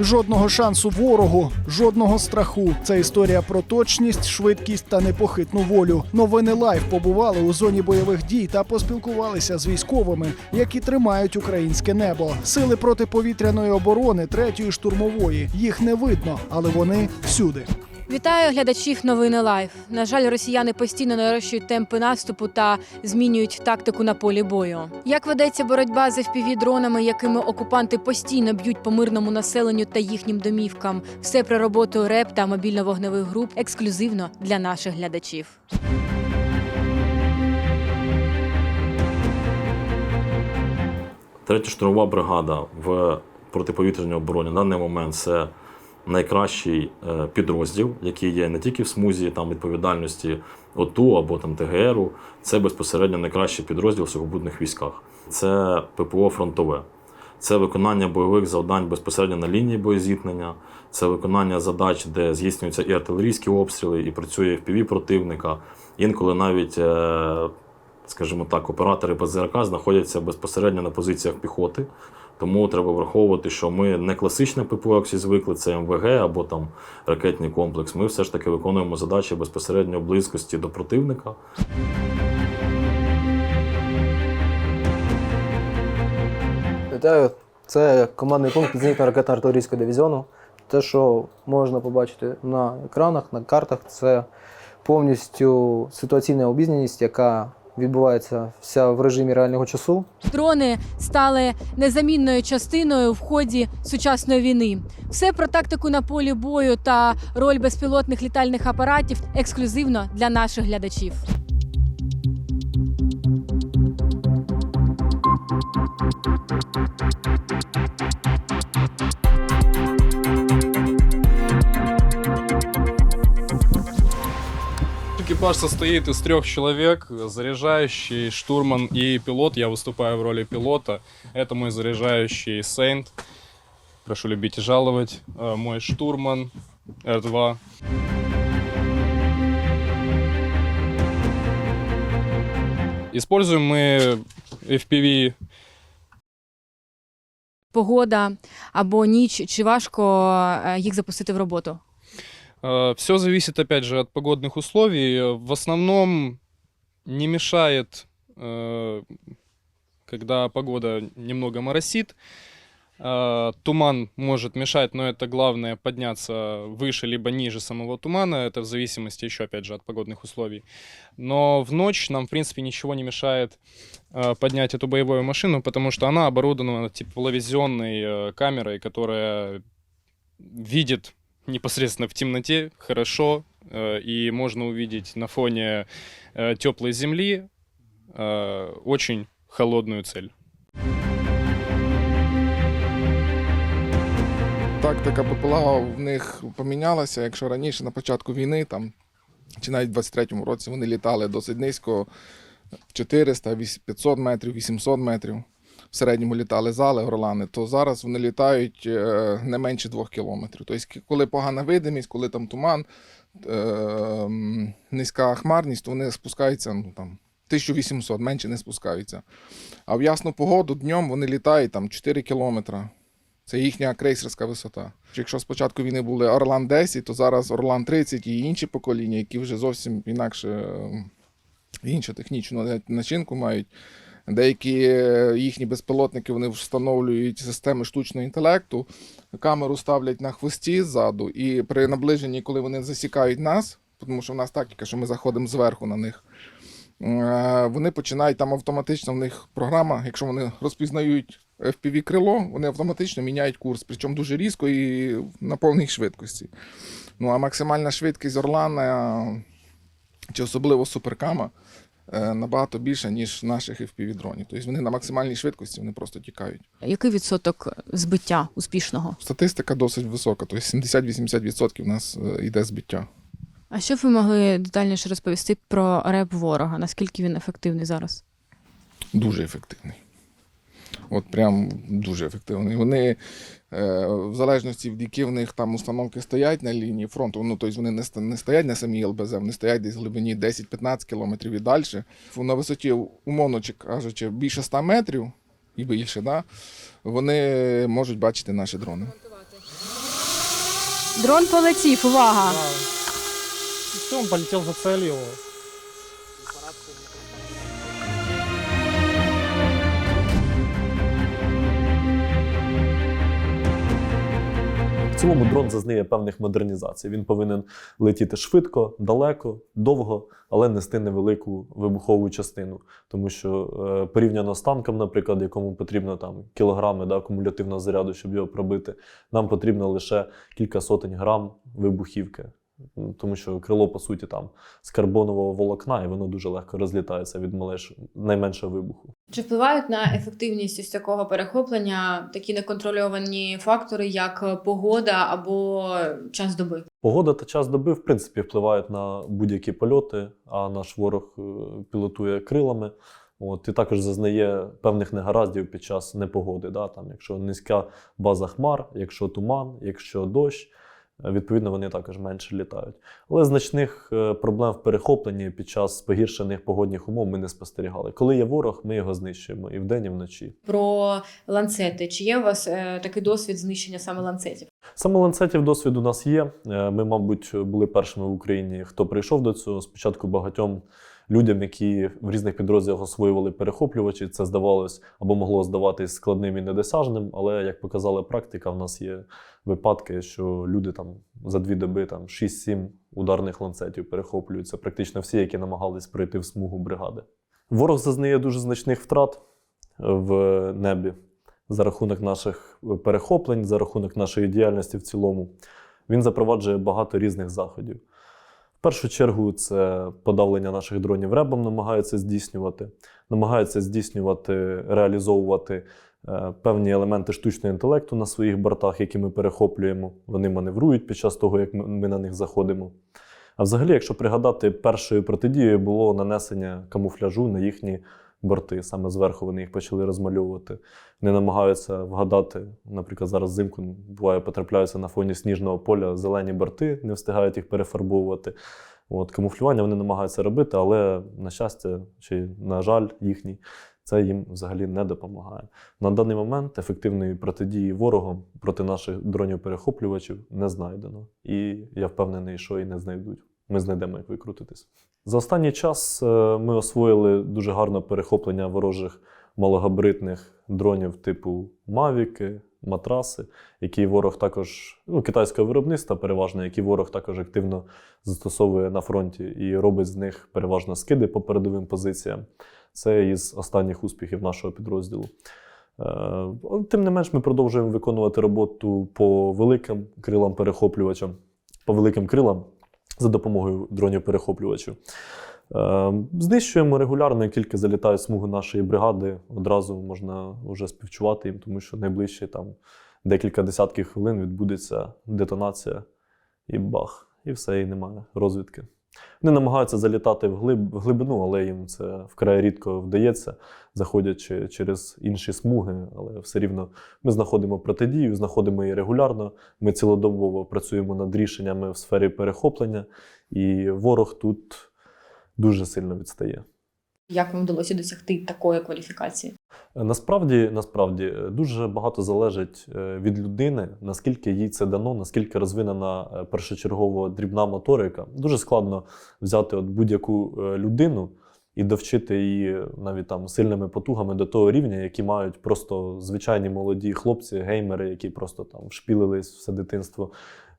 Жодного шансу ворогу, жодного страху. Це історія про точність, швидкість та непохитну волю. Новини лайф побували у зоні бойових дій та поспілкувалися з військовими, які тримають українське небо. Сили протиповітряної оборони третьої штурмової. Їх не видно, але вони всюди. Вітаю глядачів новини Лайв. На жаль, росіяни постійно нарощують темпи наступу та змінюють тактику на полі бою. Як ведеться боротьба з FPV-дронами, якими окупанти постійно б'ють по мирному населенню та їхнім домівкам? Все про роботу РЕП та мобільно-вогневих груп ексклюзивно для наших глядачів. Третя штурмова бригада в протиповітряній обороні на даний момент це найкращий е, підрозділ, який є не тільки в смузі там, відповідальності ОТУ або там ТГРу, це безпосередньо найкращий підрозділ в сухопутних військах. Це ППО фронтове. Це виконання бойових завдань безпосередньо на лінії боєзіткнення, це виконання задач, де здійснюються і артилерійські обстріли, і працює FPV противника. Інколи навіть, е, скажімо так, оператори ПЗРК знаходяться безпосередньо на позиціях піхоти. Тому треба враховувати, що ми не класичне ППО, як всі звикли, це МВГ або там ракетний комплекс. Ми все ж таки виконуємо задачі безпосередньо в близькості до противника. Вітаю, це командний пункт зенітно-ракетно-артилерійського дивізіону. Те, що можна побачити на екранах, на картах, це повністю ситуаційна обізнаність, яка відбувається вся в режимі реального часу. Дрони стали незамінною частиною в ході сучасної війни. Все про тактику на полі бою та роль безпілотних літальних апаратів ексклюзивно для наших глядачів. Экипаж состоит из трех человек, заряжающий, штурман и пилот. Я выступаю в роли пилота. Это мой заряжающий Сейнт. Прошу любить и жаловать. Э, Мой штурман R2. Используем мы FPV Погода або ніч, чи важко е, їх запустити в роботу? Все зависит, опять же, от погодных условий. Э, В основном не мешает, э, когда погода немного моросит. Э, Туман может мешать, но это главное подняться выше либо ниже самого тумана. Это в зависимости еще, опять же, от погодных условий. Но в ночь нам, в принципе, ничего не мешает э, поднять эту боевую машину, потому что она оборудована тепловизионной э, камерой, которая видит непосредственно в темноте хорошо, э, и можно увидеть на фоне теплой земли э, очень холодную цель. Тактика БПЛА в них помінялася. Якщо раніше на початку війни, там, чи навіть в 23-му році вони літали досить низько 400, 500 метрів, 800 метрів. В середньому літали зали, орлани, то зараз вони літають е, не менше 2 кілометрів. Тобто, коли погана видимість, коли там туман, е, низька хмарність, то вони спускаються ну, там, 1800, менше не спускаються. А в ясну погоду днем вони літають там 4 кілометри. Це їхня крейсерська висота. Якщо спочатку війни були Орлан 10, то зараз Орлан 30 і інші покоління, які вже зовсім інакше іншу технічну начинку мають. Деякі е, їхні безпілотники вони встановлюють системи штучного інтелекту, камеру ставлять на хвості ззаду, і при наближенні, коли вони засікають нас, тому що в нас тактика, що ми заходимо зверху на них. е, Вони починають там автоматично в них програма, якщо вони розпізнають FPV крило, вони автоматично міняють курс, причому дуже різко і на повній швидкості. Ну а максимальна швидкість Орлана чи особливо суперкама набагато більша, ніж наших FPV дронів. Тобто вони на максимальній швидкості вони просто тікають. Який відсоток збиття успішного? Статистика досить висока, тобто 70-80% у нас е, йде збиття. А що б ви могли детальніше розповісти про реп ворога? Наскільки він ефективний зараз? Дуже ефективний. От прям дуже ефективний. Вони, е, в залежності від які в них там установки стоять на лінії фронту, ну тобто вони не, не стоять на самій ЛБЗ, вони стоять десь в глибині 10-15 кілометрів і далі. На висоті, умовно чи кажучи, більше 100 метрів і більше, да, вони можуть бачити наші дрони. Дрон полетів, увага! Все, он полетел за целью. Цілому дрон зазнає певних модернізацій. Він повинен летіти швидко, далеко, довго, але нести невелику вибухову частину. Тому що е, порівняно з танком, наприклад, якому потрібно там кілограми да, акумулятивного заряду, щоб його пробити, нам потрібно лише кілька сотень грам вибухівки. Тому що крило, по суті, там з карбонового волокна, і воно дуже легко розлітається від малеш... найменшого вибуху. Чи впливають на ефективність ось такого перехоплення такі неконтрольовані фактори, як погода або час доби? Погода та час доби, в принципі, впливають на будь-які польоти, а наш ворог е, пілотує крилами. От, і також зазнає певних негараздів під час непогоди. Да? Там, якщо низька база хмар, якщо туман, якщо дощ, е, відповідно, вони також менше літають. Але значних е, проблем в перехопленні під час погіршених погодних умов ми не спостерігали. Коли є ворог, ми його знищуємо і вдень, і вночі. Про ланцети. Чи є у вас е, такий досвід знищення саме ланцетів? Саме ланцетів досвід у нас є. Е, Ми, мабуть, були першими в Україні, хто прийшов до цього. Спочатку багатьом людям, які в різних підрозділах освоювали перехоплювачі, це здавалось або могло здаватись складним і недосяжним. Але як показала практика, в нас є випадки, що люди там за дві доби там 6-7 ударних ланцетів перехоплюють. Це практично всі, які намагались пройти в смугу бригади. Ворог зазнає дуже значних втрат в небі за рахунок наших перехоплень, за рахунок нашої діяльності в цілому. Він запроваджує багато різних заходів. В першу чергу, це подавлення наших дронів ребом намагаються здійснювати, намагаються здійснювати, реалізовувати е, певні елементи штучного інтелекту на своїх бортах, які ми перехоплюємо. Вони маневрують під час того, як ми- ми на них заходимо. А взагалі, якщо пригадати, першою протидією було нанесення камуфляжу на їхні борти. Саме зверху вони їх почали розмальовувати. Вони намагаються вгадати, наприклад, зараз взимку буває, потрапляються на фоні сніжного поля зелені борти, не встигають їх перефарбовувати. От, камуфлювання вони намагаються робити, але на щастя чи на жаль, їхній, це їм взагалі не допомагає. На даний момент ефективної протидії ворогом проти наших дронів-перехоплювачів не знайдено. І я впевнений, що і не знайдуть. Ми знайдемо, як викрутитись. За останній час е, ми освоїли дуже гарне перехоплення ворожих малогабаритних дронів типу Мавіки, матраси, які ворог також, ну, китайського виробництва переважно, які ворог також активно застосовує на фронті і робить з них переважно скиди по передовим позиціям. Це із останніх успіхів нашого підрозділу. Е, Тим не менш, ми продовжуємо виконувати роботу по великим крилам перехоплювачам, по великим крилам за допомогою дронів перехоплювачів. Е, Знищуємо регулярно, тільки залітають смуги нашої бригади, одразу можна вже співчувати їм, тому що найближчі там декілька десятків хвилин відбудеться детонація і бах, і все, і немає розвідки. Вони намагаються залітати в, глиб, в глибину, але їм це вкрай рідко вдається, заходячи через інші смуги. Але все рівно ми знаходимо протидію, знаходимо її регулярно. Ми цілодобово працюємо над рішеннями в сфері перехоплення, і ворог тут дуже сильно відстає. Як вам вдалося досягти такої кваліфікації? Насправді, насправді е, дуже багато залежить е, від людини, наскільки їй це дано, наскільки розвинена е, першочергово дрібна моторика. Дуже складно взяти от будь-яку е, людину і довчити її навіть там сильними потугами до того рівня, які мають просто звичайні молоді хлопці, геймери, які просто там шпілились все дитинство.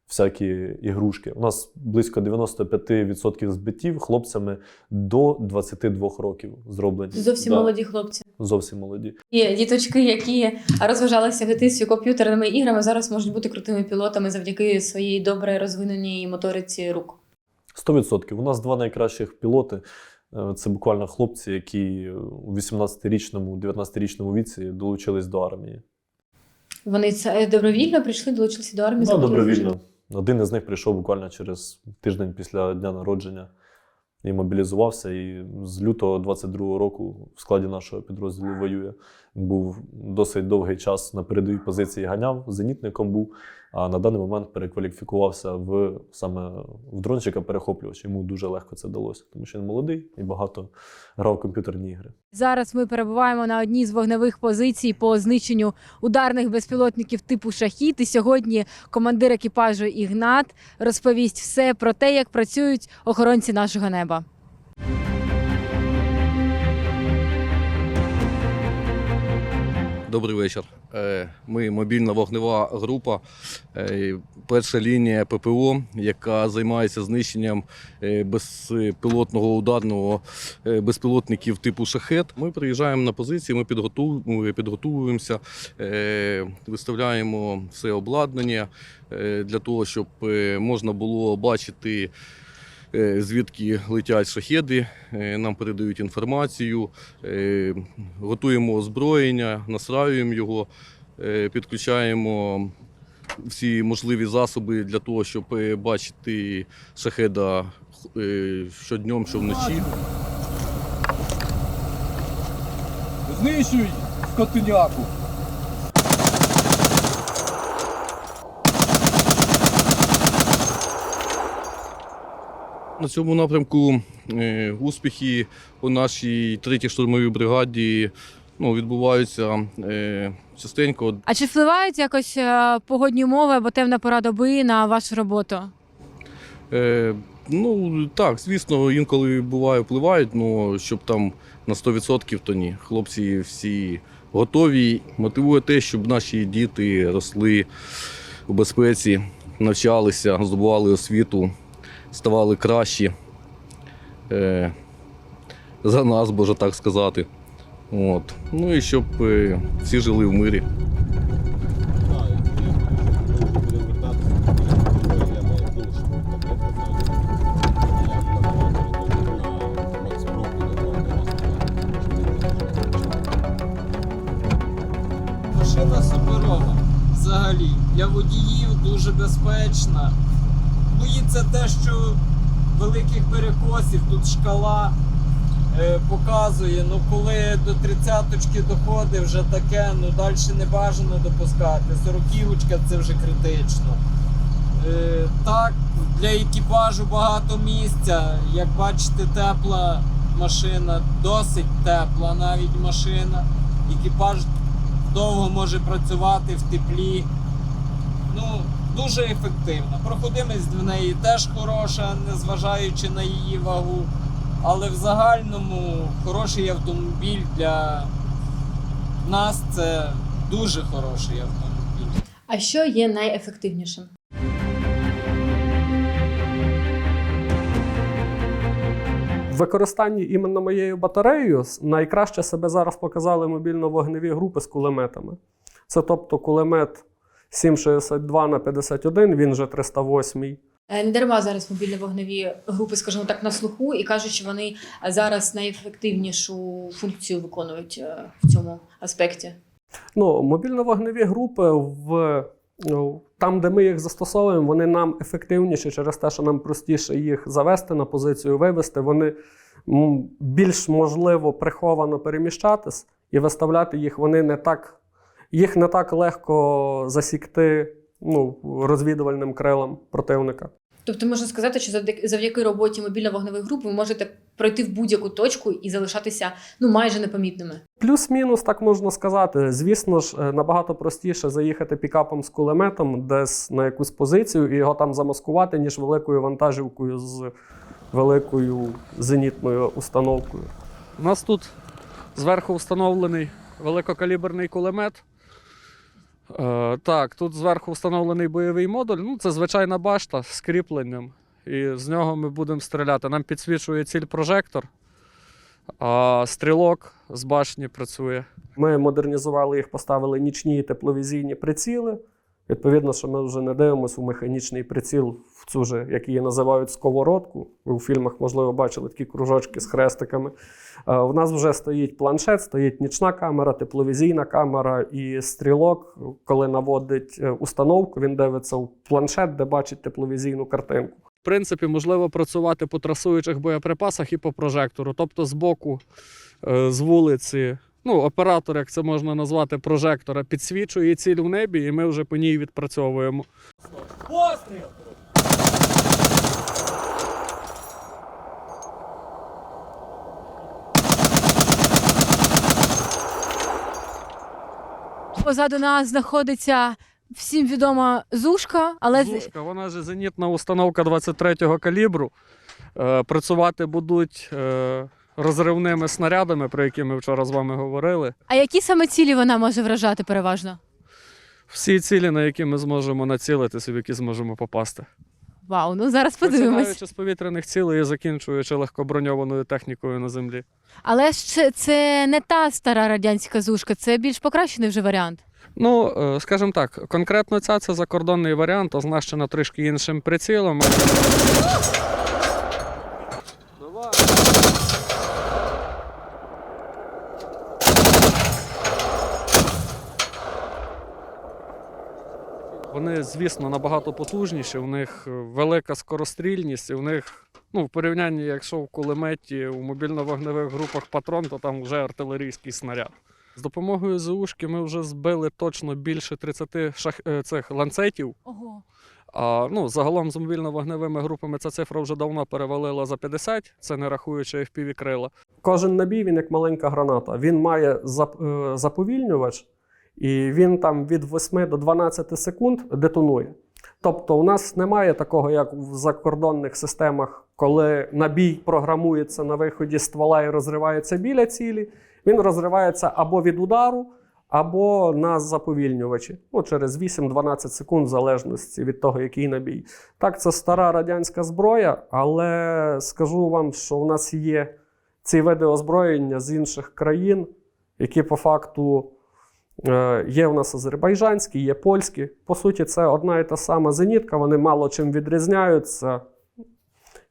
Всякі ігрушки. У нас близько 95% збиттів хлопцями до 22 років зроблені. Зовсім Да. молоді хлопці. Зовсім молоді. Є діточки, які розважалися в дитинстві комп'ютерними іграми, зараз можуть бути крутими пілотами завдяки своїй добре розвиненій моториці рук. 100%. У нас два найкращих пілоти. Е, Це буквально хлопці, які у 18-річному, 19-річному віці долучились до армії. Вони це добровільно прийшли, долучилися до армії. Ну, добровільно. Один із них прийшов буквально через тиждень після дня народження і мобілізувався. І з лютого 22-го року в складі нашого підрозділу воює. Був досить довгий час на передовій позиції ганяв, зенітником був. А на даний момент перекваліфікувався в саме в дрончика перехоплювач. Йому дуже легко це далося, тому що він молодий і багато грав в комп'ютерні ігри. Зараз ми перебуваємо на одній з вогневих позицій по знищенню ударних безпілотників типу шахід. І сьогодні командир екіпажу Ігнат розповість все про те, як працюють охоронці нашого неба. Добрий вечір. Е, Ми мобільна вогнева група, е, перша лінія ППО, яка займається знищенням е, безпілотного ударного безпілотників типу шахет. Ми приїжджаємо на позиції, ми підготу- підготовуємося, е, виставляємо все обладнання для того, щоб можна було бачити. Е, Звідки летять шахеди, е, нам передають інформацію, е, готуємо озброєння, настраюємо його, підключаємо всі можливі засоби для того, щоб бачити шахеда що днем, що вночі. Знищуй скотиняку. На цьому напрямку е, успіхи у нашій третій штурмовій бригаді ну, відбуваються е, частенько. А чи впливають якось е, погодні умови або темна пора доби на вашу роботу? Е, ну так, звісно, інколи буває впливають, але щоб там на 100% то ні. Хлопці всі готові. Мотивує те, щоб наші діти росли у безпеці, навчалися, здобували освіту, ставали кращі. Е, за нас, можна так сказати. От. Ну і щоб е, всі жили в мирі. Машина суперова. Взагалі. Для водіїв дуже безпечна. Боїться те, що великих перекосів тут шкала е, показує. Ну коли до тридцяточки доходить, вже таке, ну далі не бажано допускати. Сороківочка це вже критично. Е, так, для екіпажу багато місця. Як бачите, тепла машина, досить тепла навіть машина. Екіпаж довго може працювати в теплі. Ну, дуже ефективна. Проходимість в неї теж хороша, незважаючи на її вагу. Але в загальному хороший автомобіль для нас це дуже хороший автомобіль. А що є найефективнішим? В використанні іменно моєю батареєю найкраще себе зараз показали мобільно-вогневі групи з кулеметами. Це тобто кулемет 7,62 на 51, він же 308. Е, Не дарма зараз мобільні вогневі групи, скажімо так, на слуху, і кажуть, що вони е, зараз найефективнішу функцію виконують е, в цьому аспекті. Ну, мобільно-вогневі групи в ну, там, де ми їх застосовуємо, вони нам ефективніші через те, що нам простіше їх завести на позицію, вивести. Вони більш можливо приховано переміщатись і виставляти їх. Вони не так, їх не так легко засікти ну, розвідувальним крилам противника. Тобто можна сказати, що завдяки, завдяки роботі мобільно-вогневих груп ви можете пройти в будь-яку точку і залишатися ну майже непомітними. Плюс-мінус, так можна сказати. Звісно ж, е, набагато простіше заїхати пікапом з кулеметом десь на якусь позицію і його там замаскувати, ніж великою вантажівкою з великою зенітною установкою. У нас тут зверху встановлений великокаліберний кулемет. Е, так, тут зверху встановлений бойовий модуль. Ну, це звичайна башта з кріпленням. І з нього ми будемо стріляти. Нам підсвічує ціль прожектор, а стрілок з башні працює. Ми модернізували їх, поставили нічні тепловізійні приціли. Відповідно, що ми вже не дивимося у механічний приціл, в цю же, як її називають, сковородку. Ви у фільмах, можливо, бачили такі кружочки з хрестиками. Е, У нас вже стоїть планшет, стоїть нічна камера, тепловізійна камера і стрілок, коли наводить е, установку, він дивиться в планшет, де бачить тепловізійну картинку. В принципі, можливо працювати по трасуючих боєприпасах і по прожектору. Тобто, з боку, е, з вулиці ну, оператор, як це можна назвати, прожектора, підсвічує ціль в небі, і ми вже по ній відпрацьовуємо. Позаду нас знаходиться всім відома зушка, але Зушка, вона ж зенітна установка 23-го калібру. Е, працювати будуть е, розривними снарядами, про які ми вчора з вами говорили. а які саме цілі вона може вражати переважно? Всі цілі, на які ми зможемо націлитися, в які зможемо попасти. Вау, ну зараз подивимось. Починаючи з повітряних цілей і закінчуючи легкоброньованою технікою на землі. Але ж це, це не та стара радянська зушка, це більш покращений вже варіант. Ну, е, скажімо так, конкретно ця це закордонний варіант, оснащена трішки іншим прицілом. Вони, звісно, набагато потужніші, у них е, велика скорострільність, і в них, ну, в порівнянні, якщо в кулеметі у мобільно-вогневих групах патрон, то там вже артилерійський снаряд. З допомогою ЗУшки ми вже збили точно більше 30 шах... е, цих ланцетів. Ого. А ну, загалом з мобільно-вогневими групами ця цифра вже давно перевалила за 50, це не рахуючи fpv крила. Кожен набій він як маленька граната. Він має зап- е, заповільнювач, і він там від 8 до 12 секунд детонує. Тобто, у нас немає такого, як в закордонних системах, коли набій програмується на виході ствола і розривається біля цілі. Він розривається або від удару, або на заповільнювачі. Ну, через 8-12 секунд, в залежності від того, який набій. Так, це стара радянська зброя, але скажу вам, що у нас є ці види озброєння з інших країн, які по факту є у нас азербайджанські, є польські. По суті, це одна і та сама зенітка, вони мало чим відрізняються.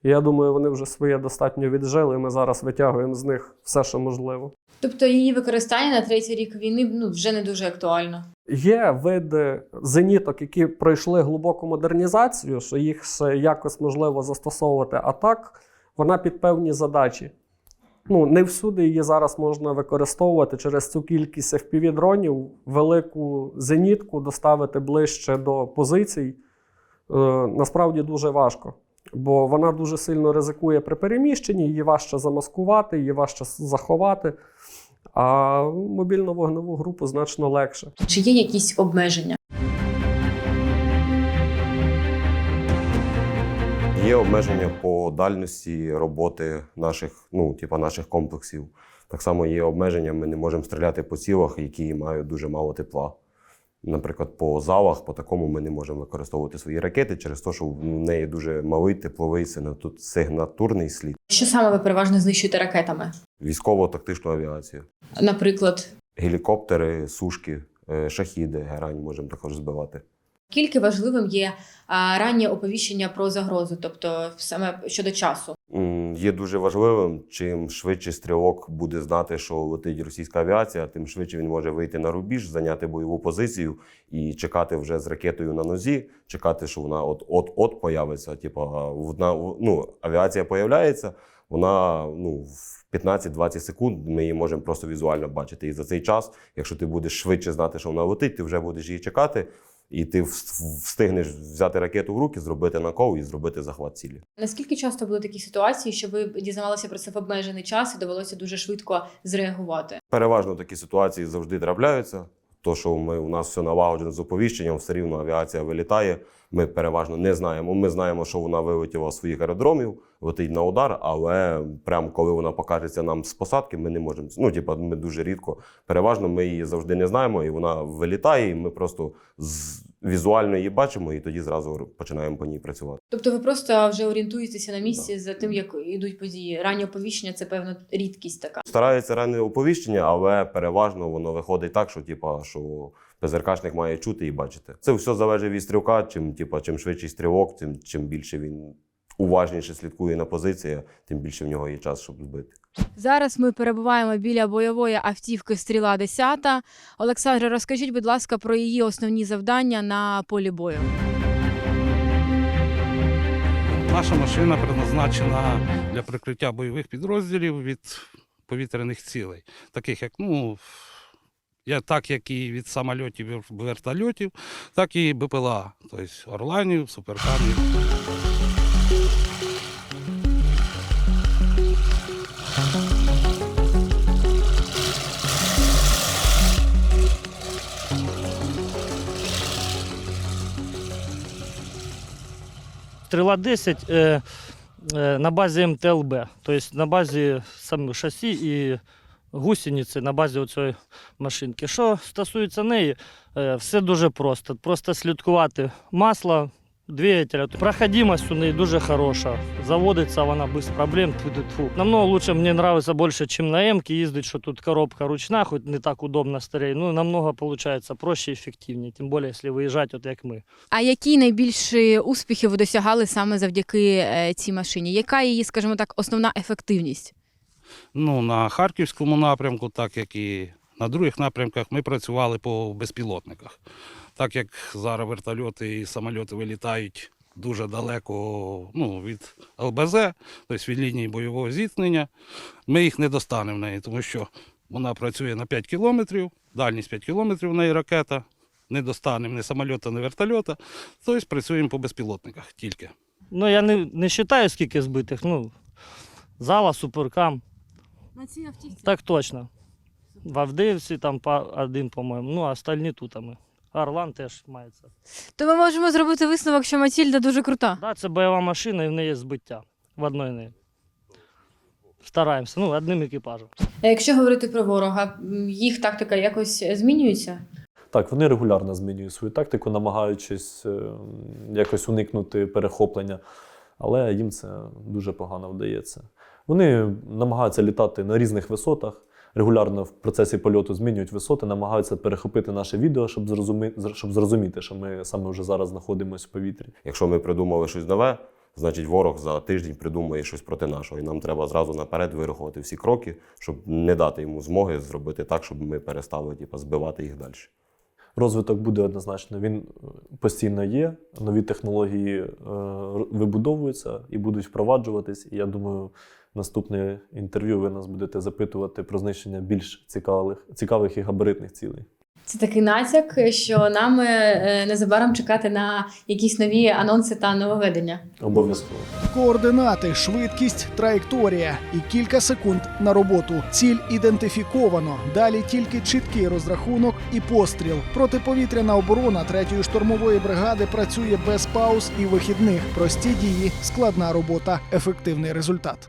Я думаю, вони вже своє достатньо віджили. Ми зараз витягуємо з них все, що можливо. Тобто її використання на третій рік війни ну, вже не дуже актуально. Є види зеніток, які пройшли глибоку модернізацію, що їх ще якось можливо застосовувати. А так, вона під певні задачі. Ну, не всюди її зараз можна використовувати через цю кількість fpv дронів велику зенітку доставити ближче до позицій. Е, насправді дуже важко. Бо вона дуже сильно ризикує при переміщенні, її важче замаскувати, її важче заховати. А мобільну вогневу групу значно легше. Чи є якісь обмеження? Є обмеження по дальності роботи наших, ну, типа наших комплексів. Так само є обмеження, ми не можемо стріляти по цілах, які мають дуже мало тепла. Наприклад, по залах, по такому ми не можемо використовувати свої ракети через те, що в неї дуже малий тепловий сигнатурний слід. Що саме ви переважно знищуєте ракетами? Військово-тактичну авіацію. Наприклад, Гелікоптери, сушки, е, шахіди, герань можемо також збивати. Скільки важливим є раннє оповіщення про загрозу, тобто саме щодо часу? Є дуже важливим, чим швидше стрілок буде знати, що летить російська авіація, тим швидше він може вийти на рубіж, зайняти бойову позицію і чекати вже з ракетою на нозі, чекати, що вона от от от появиться. Типа вона ну авіація появляється, вона ну в 15-20 секунд ми її можемо просто візуально бачити. І за цей час, якщо ти будеш швидше знати, що вона летить, ти вже будеш її чекати. І ти встигнеш взяти ракету в руки, зробити накол і зробити захват цілі. Наскільки часто були такі ситуації, що ви дізнавалися про це в обмежений час і довелося дуже швидко зреагувати? Переважно такі ситуації завжди трапляються. То, що ми у нас все налагоджено з оповіщенням, все рівно авіація вилітає. Ми переважно не знаємо. Ми знаємо, що вона вилетіла з своїх аеродромів, летить на удар, але прямо коли вона покажеться нам з посадки, ми не можемо. Ну, типа, ми дуже рідко. Переважно ми її завжди не знаємо, і вона вилітає, і ми просто з... візуально її бачимо, і тоді зразу починаємо по ній працювати. Тобто ви просто вже орієнтуєтеся на місці за тим, як йдуть події. Раннє оповіщення це певно рідкість така. Стараються ранне оповіщення, але переважно воно виходить так, що типа, що ПЗРКшник має чути і бачити. Це все залежить від стрілка. Чим, типа, чим швидший стрілок, тим чим більше він уважніше слідкує на позиції, тим більше в нього є час, щоб збити. Зараз ми перебуваємо біля бойової автівки Стріла 10. Олександре, розкажіть, будь ласка, про її основні завдання на полі бою. Наша машина предназначена для прикриття бойових підрозділів від повітряних цілей, таких як ну. Я так як і від самольотів вертольотів, так і БПЛА, тобто орланів, суперкамів. Стрела 10 е, е, на базі МТЛБ, тобто на базі саме шасі і гусениці на базі цієї машинки. Що стосується неї, е, все дуже просто. Просто слідкувати масло, двигателя. Проходимость у неї дуже хороша. Заводиться вона без проблем. Тьфу-тьфу. Намного лучше мені подобається більше, ніж на М-ки їздить, що тут коробка ручна, хоч не так удобно старей. Ну, намного виходить проще і ефективніше, тим більше, якщо виїжджати, от як ми. А які найбільші успіхи ви досягали саме завдяки е, цій машині? Яка її, скажімо так, основна ефективність? Ну, на Харківському напрямку, так як і на других напрямках, ми працювали по безпілотниках. Так як зараз вертольоти і самольоти вилітають дуже далеко ну, від ЛБЗ, тобто від лінії бойового зіткнення, ми їх не достанемо в неї, тому що вона працює на 5 кілометрів, дальність 5 кілометрів в неї ракета. Не достанемо ні самольота, ні вертольота. Тобто працюємо по безпілотниках тільки. Ну, я не, не вважаю, скільки збитих. Ну, зала, суперкам. На цій автівці. Так точно. В Авдеївці там по один, по-моєму. Ну, а остальні тут. а ми. Орлан теж мається. То ми можемо зробити висновок, що Матільда дуже крута. Да, це бойова машина і в неї є збиття. В одної неї. Стараємося, ну, одним екіпажем. А якщо говорити про ворога, їх тактика якось змінюється? Так, вони регулярно змінюють свою тактику, намагаючись е, якось уникнути перехоплення, але їм це дуже погано вдається. Вони намагаються літати на різних висотах, регулярно в процесі польоту змінюють висоти, намагаються перехопити наше відео, щоб зрозуміти, щоб зрозуміти, що ми саме вже зараз знаходимося в повітрі. Якщо ми придумали щось нове, значить ворог за тиждень придумає щось проти нашого. І нам треба зразу наперед вирахувати всі кроки, щоб не дати йому змоги зробити так, щоб ми перестали типу, збивати їх далі. Розвиток буде однозначно. Він е, постійно є. Нові технології е, вибудовуються і будуть впроваджуватись. І я думаю, наступне інтерв'ю ви нас будете запитувати про знищення більш цікавих, цікавих і габаритних цілей. Це такий натяк, що нам е, незабаром чекати на якісь нові анонси та нововведення. Обов'язково. Координати, швидкість, траєкторія і кілька секунд на роботу. Ціль ідентифіковано. Далі тільки чіткий розрахунок і постріл. Протиповітряна оборона третьої штурмової бригади працює без пауз і вихідних. Прості дії, складна робота, ефективний результат.